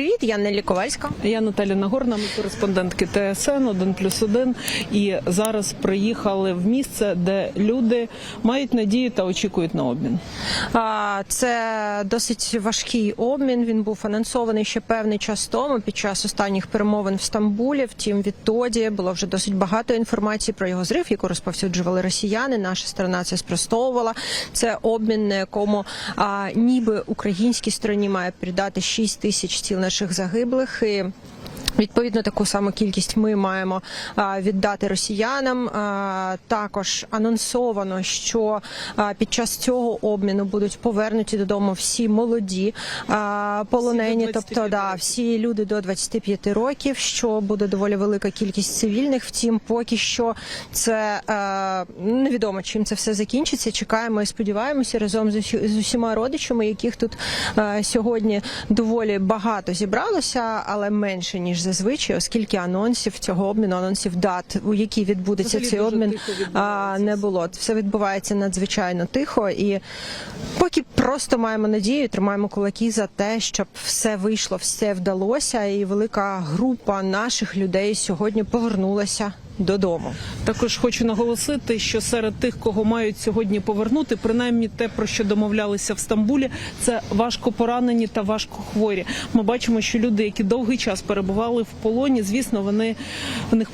Привіт, я Нелі Ковальська. Я Наталя Нагорна, ми кореспондентки ТСН 1 плюс 1. І зараз приїхали в місце, де люди мають надію та очікують на обмін. Це досить важкий обмін. Він був анонсований ще певний час тому під час останніх перемовин в Стамбулі. Втім, відтоді було вже досить багато інформації про його зрив, яку розповсюджували росіяни. Наша сторона це спростовувала. Це обмін, на якому ніби українській стороні має передати 6 тисяч тіл наших загиблих. І Відповідно, таку саму кількість ми маємо віддати росіянам. Також анонсовано, що під час цього обміну будуть повернуті додому всі молоді полонені, Всі тобто да, всі люди до 25 років, що буде доволі велика кількість цивільних. Втім, поки що це невідомо, чим це все закінчиться. Чекаємо і сподіваємося разом з, усі- з усіма родичами, яких тут сьогодні доволі багато зібралося, але менше ніж зазвичай, оскільки анонсів цього обміну, анонсів дат, у які відбудеться Взагалі цей обмін, не було. Все відбувається надзвичайно тихо і. Поки просто маємо надію, тримаємо кулаки за те, щоб все вийшло, все вдалося, і велика група наших людей сьогодні повернулася додому. Також хочу наголосити, що серед тих, кого мають сьогодні повернути, принаймні те, про що домовлялися в Стамбулі, це важко поранені та важко хворі. Ми бачимо, що люди, які довгий час перебували в полоні, звісно, вони в них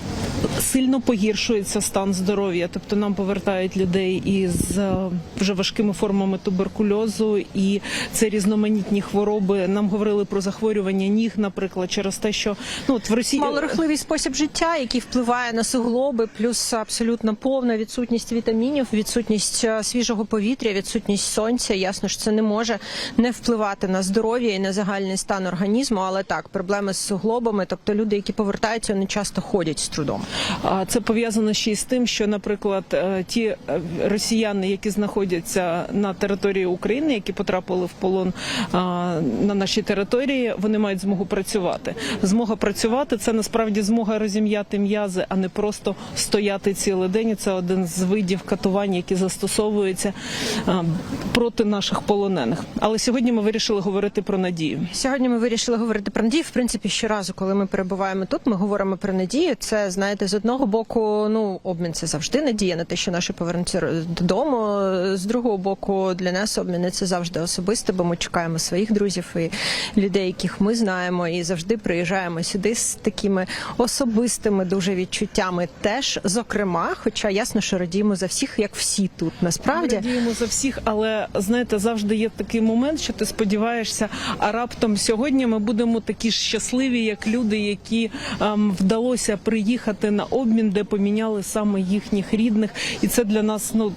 сильно погіршується стан здоров'я. Тобто нам повертають людей із е, вже важкими формами туберкульозу, і це різноманітні хвороби. Нам говорили про захворювання ніг, наприклад, через те, що ну от в Росії Малорухливий спосіб життя, який впливає на суглоби, плюс абсолютно повна відсутність вітамінів, відсутність е, свіжого повітря, відсутність сонця. Ясно ж, це не може не впливати на здоров'я і на загальний стан організму. Але так, проблеми з суглобами, тобто люди, які повертаються, вони часто ходять з трудом. А це пов'язано ще й з тим, що, наприклад, е, ті е, росіяни, які знаходяться на території України, які потрапили в полон на нашій території, вони мають змогу працювати. Змога працювати це насправді змога розім'яти м'язи, а не просто стояти цілий день. І Це один з видів катувань, які застосовуються проти наших полонених. Але сьогодні ми вирішили говорити про надію. Сьогодні ми вирішили говорити про надію. В принципі, щоразу, коли ми перебуваємо тут, ми говоримо про надію. Це знаєте, з одного боку, ну обмін це завжди надія на те, що наші повернуться додому. З другого боку, для нас обміни це завжди особисто, бо ми чекаємо своїх друзів і людей, яких ми знаємо, і завжди приїжджаємо сюди з такими особистими дуже відчуттями. Теж зокрема, хоча ясно, що радіємо за всіх, як всі тут. Насправді радіємо за всіх, але знаєте, завжди є такий момент, що ти сподіваєшся, а раптом сьогодні ми будемо такі ж щасливі, як люди, які ем, вдалося приїхати на обмін, де поміняли саме їхніх рідних, і це для нас ну.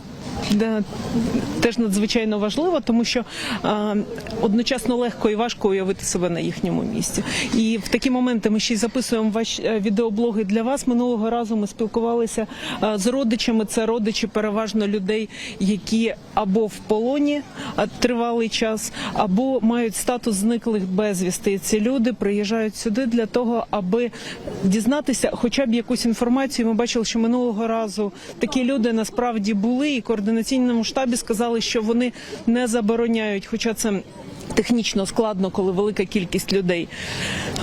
Теж надзвичайно важливо, тому що е, одночасно легко і важко уявити себе на їхньому місці. І в такі моменти ми ще й записуємо ваші е, відеоблоги для вас. Минулого разу ми спілкувалися е, з родичами. Це родичі переважно людей, які або в полоні тривалий час, або мають статус зниклих безвісти. Ці люди приїжджають сюди для того, аби дізнатися хоча б якусь інформацію. Ми бачили, що минулого разу такі люди насправді були, і в координаційному штабі сказали, що вони не забороняють, хоча це. Технічно складно, коли велика кількість людей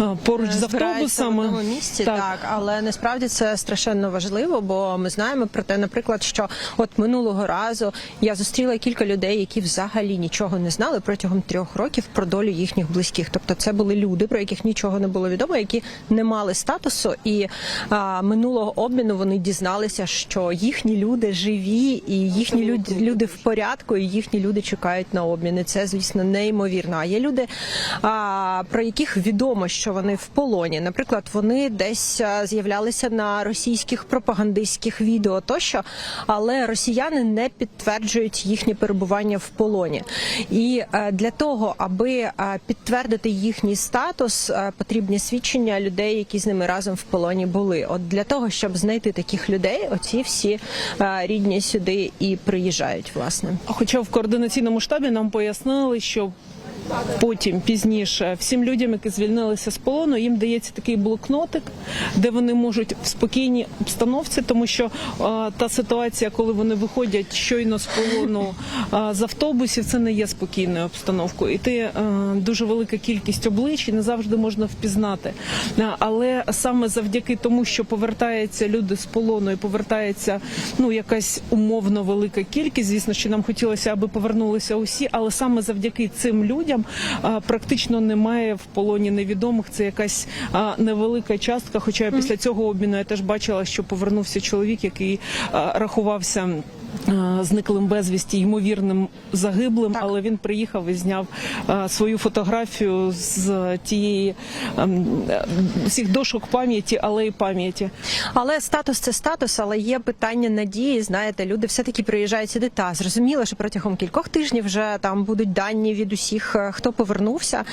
е, поруч з автобусами. в одному місці, так. але насправді це страшенно важливо, бо ми знаємо про те, наприклад, що от минулого разу я зустріла кілька людей, які взагалі нічого не знали протягом трьох років про долю їхніх близьких. Тобто, це були люди, про яких нічого не було відомо, які не мали статусу, і а, минулого обміну вони дізналися, що їхні люди живі, і їхні було люди, люди в порядку, і їхні люди чекають на обмін. І це, звісно, неймовірно. А є люди, а, про яких відомо, що вони в полоні. Наприклад, вони десь з'являлися на російських пропагандистських відео тощо, але росіяни не підтверджують їхнє перебування в полоні. І е, для того, аби е, підтвердити їхній статус, е, потрібні свідчення людей, які з ними разом в полоні були. От для того, щоб знайти таких людей, оці всі рідні сюди і приїжджають, власне. Хоча в координаційному штабі нам пояснили, що Потім пізніше всім людям, які звільнилися з полону, їм дається такий блокнотик, де вони можуть в спокійній обстановці, тому що е, та ситуація, коли вони виходять щойно з полону е, з автобусів, це не є спокійною обстановкою. І ти е, дуже велика кількість облич не завжди можна впізнати. Е, Але саме завдяки тому, що повертаються люди з полону і повертається ну якась умовно велика кількість. Звісно, що нам хотілося, аби повернулися усі, але саме завдяки цим людям а, практично немає в полоні невідомих. Це якась невелика частка. Хоча після цього обміну я теж бачила, що повернувся чоловік, який рахувався. Зниклим безвісті, ймовірним загиблим, Так. але він приїхав і зняв свою фотографію з тієї ем, всіх дошок пам'яті, алеї пам'яті. Але статус це статус, але є питання надії. Знаєте, люди все таки приїжджають сюди. Та зрозуміло, що протягом кількох тижнів вже там будуть дані від усіх, е, хто повернувся.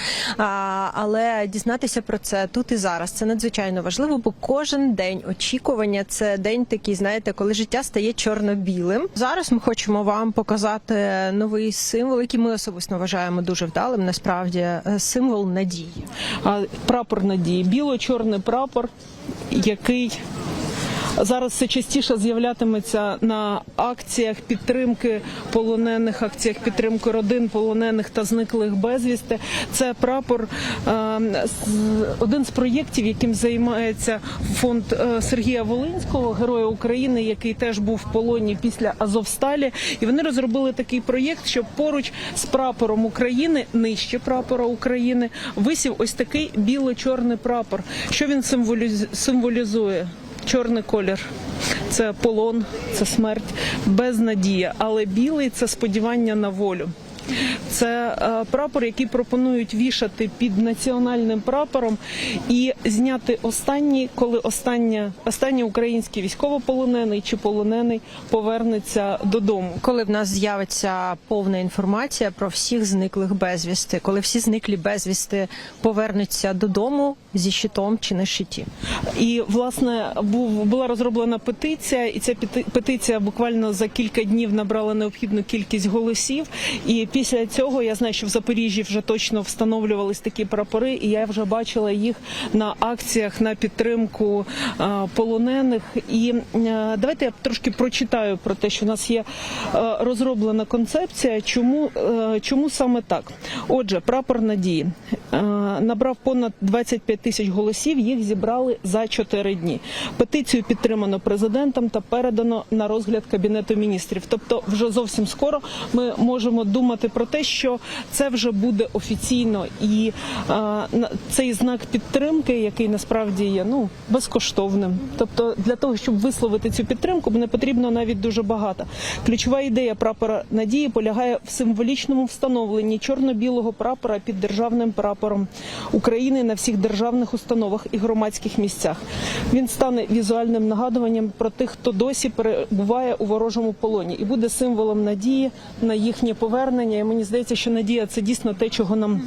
Але дізнатися про це тут і зараз це надзвичайно важливо, бо кожен день очікування це день такий, знаєте, коли життя стає чорно-білим. Зараз ми хочемо вам показати новий символ, який ми особисто вважаємо дуже вдалим. Насправді е, символ надії. А, прапор надії, біло-чорний прапор, який зараз все частіше з'являтиметься на акціях підтримки полонених, акціях підтримки родин полонених та зниклих безвісти. Це прапор е, один з проєктів, яким займається фонд е, Сергія Волинського, героя України, який теж був в полоні після Азовсталі. І вони розробили такий проєкт, щоб поруч з прапором України, нижче прапора України, висів ось такий біло-чорний прапор. Що він символіз- символізує? Чорний колір. Це полон, це смерть, безнадія, але білий це сподівання на волю. Це е, прапор, який пропонують вішати під національним прапором і зняти останній, коли останнє, останній український військовополонений чи полонений повернеться додому. Коли в нас з'явиться повна інформація про всіх зниклих безвісти, коли всі зниклі безвісти повернуться додому зі щитом чи на щиті. І власне був була розроблена петиція, і ця пети- петиція буквально за кілька днів набрала необхідну кількість голосів. І після цього я знаю, що в Запоріжжі вже точно встановлювались такі прапори, і я вже бачила їх на акціях на підтримку полонених. І е, давайте я трошки прочитаю про те, що у нас є е, розроблена концепція. Чому, е, чому саме так? Отже, прапор надії набрав понад 25 тисяч голосів. Їх зібрали за 4 дні. Петицію підтримано президентом та передано на розгляд кабінету міністрів. Тобто, вже зовсім скоро ми можемо думати про те, що це вже буде офіційно, і е, на- цей знак підтримки, який насправді є ну безкоштовним. Тобто, для того, щоб висловити цю підтримку, не потрібно навіть дуже багато. Ключова ідея прапора надії полягає в символічному встановленні чорно-білого прапора під державним прапором України на всіх державних установах і громадських місцях. Він стане візуальним нагадуванням про тих, хто досі перебуває у ворожому полоні, і буде символом надії на їхнє повернення. І мені здається, що надія це дійсно те, чого нам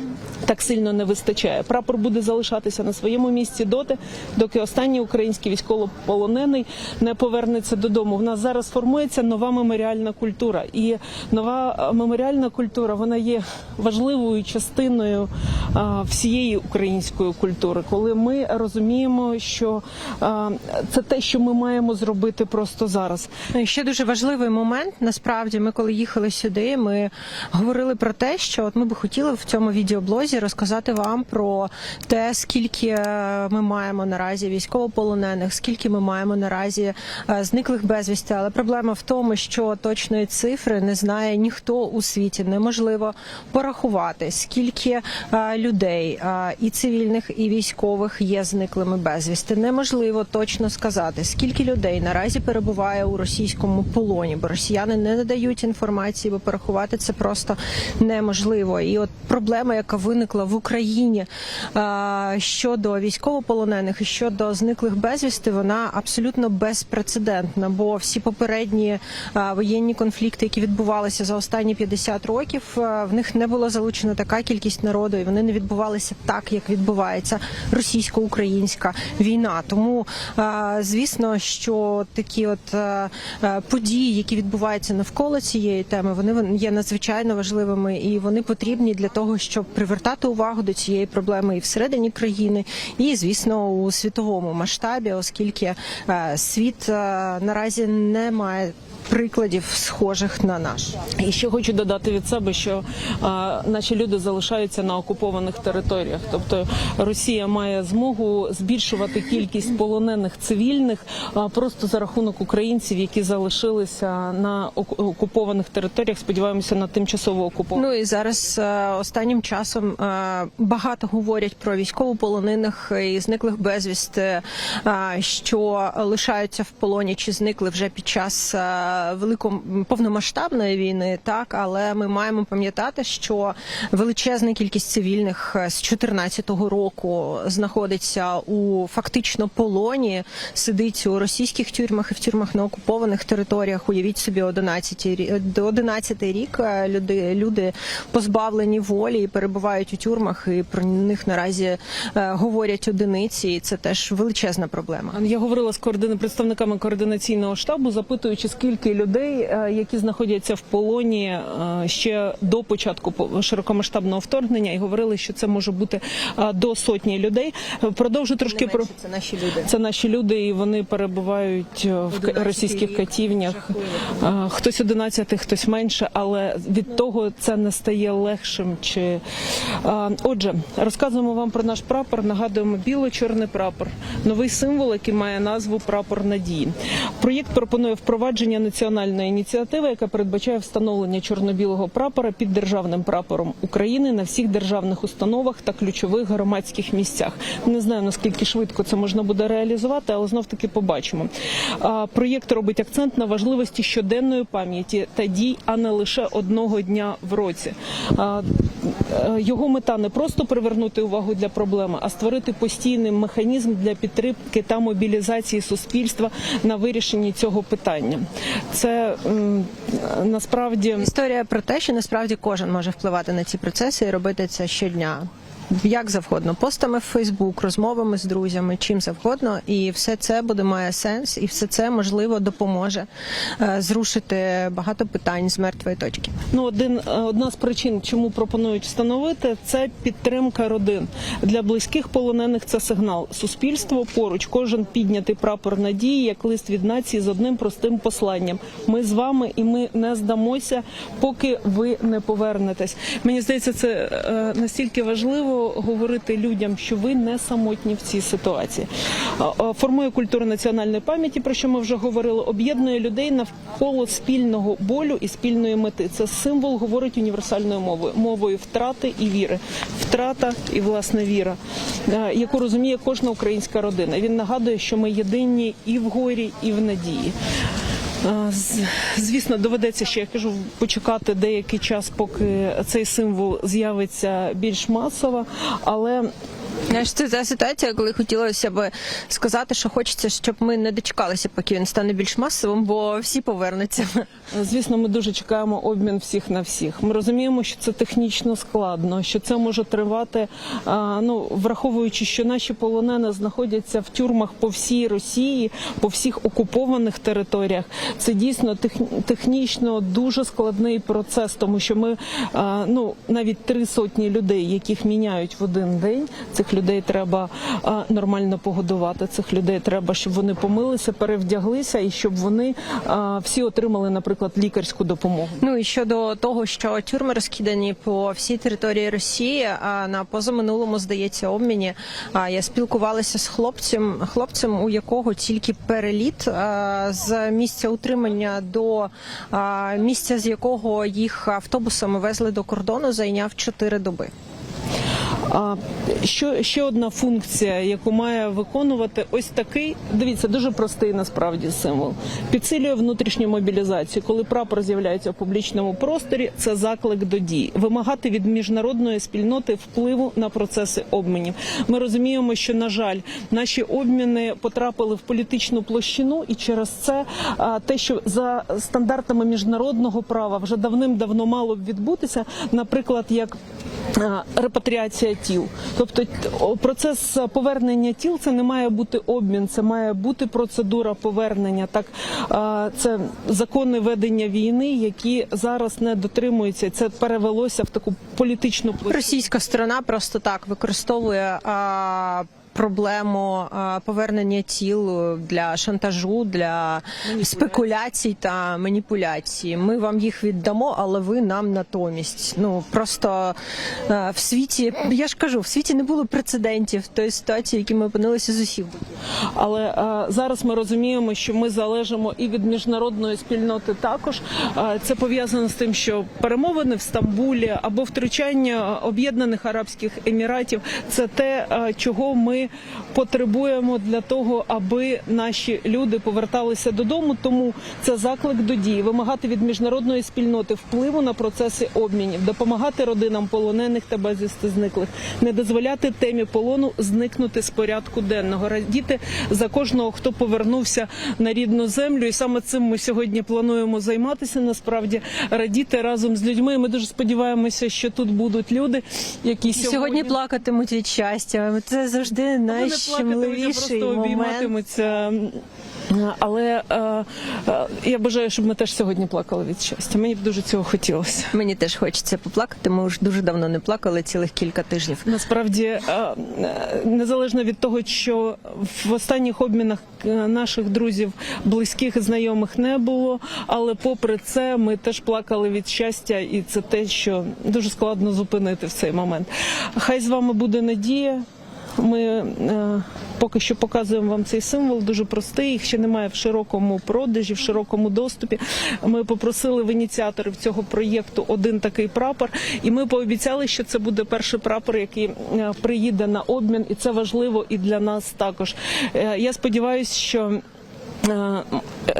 так сильно не вистачає. Прапор буде залишатися на своєму місці доти, доки останній український військовополонений не повернеться додому. В нас зараз формується нова меморіальна культура, і нова е, меморіальна культура вона є важливою частиною всієї української культури, коли ми розуміємо, що це те, що ми маємо зробити просто зараз. Ще дуже важливий момент. Насправді, ми коли їхали сюди, ми говорили про те, що от ми би хотіли в цьому відеоблозі розказати вам про те, скільки е, ми маємо наразі військовополонених, скільки ми маємо наразі е, зниклих безвісти. Але проблема в тому, що точної цифри не знає ніхто у світі. Неможливо порахувати, скільки е, людей і цивільних, і військових є зниклими безвісти. Неможливо точно сказати, скільки людей наразі перебуває у російському полоні, бо росіяни не надають інформації, бо порахувати це просто неможливо. І от проблема, яка виникла в Україні е, щодо військовополонених і щодо зниклих безвісти, вона абсолютно безпрецедентна, бо всі попередні е, воєнні конфлікти, які відбувалися за останні 50 років, е, в них не було залучена така кількість народу, і вони не відбувалися так, як відбувається російсько-українська війна. Тому, звісно, що такі от події, які відбуваються навколо цієї теми, вони є надзвичайно важливими, і вони потрібні для того, щоб привертати увагу до цієї проблеми і всередині країни, і звісно у світовому масштабі, оскільки е, світ е, наразі не має прикладів схожих на наш. І ще хочу додати від себе, що а, наші люди залишаються на окупованих територіях. Тобто Росія має змогу збільшувати кількість полонених цивільних а, просто за рахунок українців, які залишилися на окупованих територіях. Сподіваємося на тимчасово окупованих. Ну і зараз е, останнім часом е, багато говорять про військовополонених і зниклих безвісти, е, що лишаються в полоні чи зникли вже під час великої повномасштабної війни. Так, але ми маємо пам'ятати, що величезна кількість цивільних е, з 2014 року знаходиться у фактично полоні, сидить у російських тюрмах і в тюрмах на окупованих територіях. Уявіть собі 11 рі- до 11 рік е, люди, люди позбавлені волі і перебувають у тюрмах, і про них наразі е, говорять одиниці. І це теж величезна проблема. Я говорила з координа... представниками координаційного штабу, запитуючи, скільки людей, е, які знаходяться в полоні е, ще до початку по- широкомасштабного вторгнення, і говорили, що це може бути е, до сотні людей. Продовжу трошки про. це наші люди. Це наші люди, і вони перебувають в російських катівнях. Хтось 11, хтось менше, але від того це не стає легшим. Чи отже, розказуємо вам про наш прапор. Нагадуємо біло-чорний прапор, новий символ, який має назву Прапор надії. Проєкт пропонує впровадження національної ініціатива, яка передбачає встановлення чорно-білого прапора під державним прапором України на всіх державних установах та ключових громадських місцях. Не знаю наскільки швидко це можна буде реалізувати, але знов таки побачимо. Проєкт робить акцент на важливості щоденної пам'яті та дій, а не лише одного дня в році. Е, Його мета не просто привернути увагу для проблеми, а створити постійний механізм для підтримки та мобілізації суспільства на вирішенні цього питання. Це насправді Історія про те, що насправді кожен може впливати на ці процеси і робити це щодня. Як завгодно, постами в Фейсбук, розмовами з друзями, чим завгодно, і все це буде має сенс, і все це можливо допоможе е, зрушити багато питань з мертвої точки. Ну, один е, одна з причин, чому пропонують встановити, це підтримка родин для близьких полонених. Це сигнал. Суспільство поруч, кожен піднятий прапор надії, як лист від нації з одним простим посланням. Ми з вами і ми не здамося, поки ви не повернетесь. Мені здається, це е, настільки важливо говорити людям, що ви не самотні в цій ситуації. Формує культуру національної пам'яті, про що ми вже говорили, об'єднує людей навколо спільного болю і спільної мети. Це символ говорить універсальною мовою, мовою втрати і віри. Втрата і власне віра, яку розуміє кожна українська родина. Він нагадує, що ми єдині і в горі, і в надії. Е, Звісно, доведеться ще я кажу почекати деякий час, поки цей символ з'явиться більш масово, але Знаєш, це та ситуація, коли хотілося б сказати, що хочеться, щоб ми не дочекалися, поки він стане більш масовим, бо всі повернуться. Звісно, ми дуже чекаємо обмін всіх на всіх. Ми розуміємо, що це технічно складно, що це може тривати. Ну враховуючи, що наші полонени знаходяться в тюрмах по всій Росії, по всіх окупованих територіях. Це дійсно тех- технічно дуже складний процес, тому що ми ну навіть три сотні людей, яких міняють в один день. Цих людей треба нормально погодувати. Цих людей треба, щоб вони помилися, перевдяглися і щоб вони всі отримали, наприклад, лікарську допомогу. Ну і щодо того, що тюрми розкидані по всій території Росії, а на позаминулому здається обміні. Я спілкувалася з хлопцем, хлопцем, у якого тільки переліт з місця утримання до місця, з якого їх автобусами везли до кордону, зайняв 4 доби. Що ще одна функція, яку має виконувати ось такий, дивіться, дуже простий насправді символ. Підсилює внутрішню мобілізацію. Коли прапор з'являється в публічному просторі, це заклик до дій, вимагати від міжнародної спільноти впливу на процеси обмінів. Ми розуміємо, що на жаль, наші обміни потрапили в політичну площину, і через це те, що за стандартами міжнародного права вже давним-давно мало б відбутися, наприклад, як репатріація тіл. Тобто процес повернення тіл це не має бути обмін, це має бути процедура повернення. Так це закони ведення війни, які зараз не дотримуються. Це перевелося в таку політичну площу. Російська сторона просто так використовує проблему повернення тіл для шантажу, для спекуляцій та маніпуляцій. Ми вам їх віддамо, але ви нам натомість. Ну просто в світі, я ж кажу, в світі не було прецедентів тої ситуації, в якій ми опинилися з усіх боків. Але е, зараз ми розуміємо, що ми залежимо і від міжнародної спільноти також. Е, це пов'язано з тим, що перемовини в Стамбулі або втручання Об'єднаних Арабських Еміратів це те, е, чого ми потребуємо для того, аби наші люди поверталися додому. Тому це заклик до дії, вимагати від міжнародної спільноти впливу на процеси обмінів, допомагати родинам полонених та безвісти зниклих, не дозволяти темі полону зникнути з порядку денного, радіти за кожного, хто повернувся на рідну землю. І саме цим ми сьогодні плануємо займатися. Насправді радіти разом з людьми. Ми дуже сподіваємося, що тут будуть люди, які І сьогодні плакатимуть від щастя. Це завжди вони не найщемливіший просто момент. обійматимуться. Але е, е, я бажаю, щоб ми теж сьогодні плакали від щастя. Мені б дуже цього хотілося. Мені теж хочеться поплакати. Ми вже дуже давно не плакали, цілих кілька тижнів. Насправді, е, е, незалежно від того, що в останніх обмінах е, наших друзів, близьких і знайомих не було, але попри це ми теж плакали від щастя, і це те, що дуже складно зупинити в цей момент. Хай з вами буде надія. Ми е, поки що показуємо вам цей символ, дуже простий. Їх ще немає в широкому продажі, в широкому доступі. Ми попросили в ініціаторів цього проєкту один такий прапор, і ми пообіцяли, що це буде перший прапор, який е, приїде на обмін, і це важливо і для нас також. Е, Я сподіваюся, що. Е,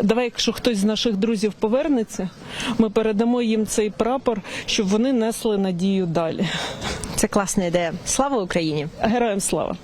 Давай, якщо хтось з наших друзів повернеться, ми передамо їм цей прапор, щоб вони несли надію далі. Це класна ідея. Слава Україні! Героям слава!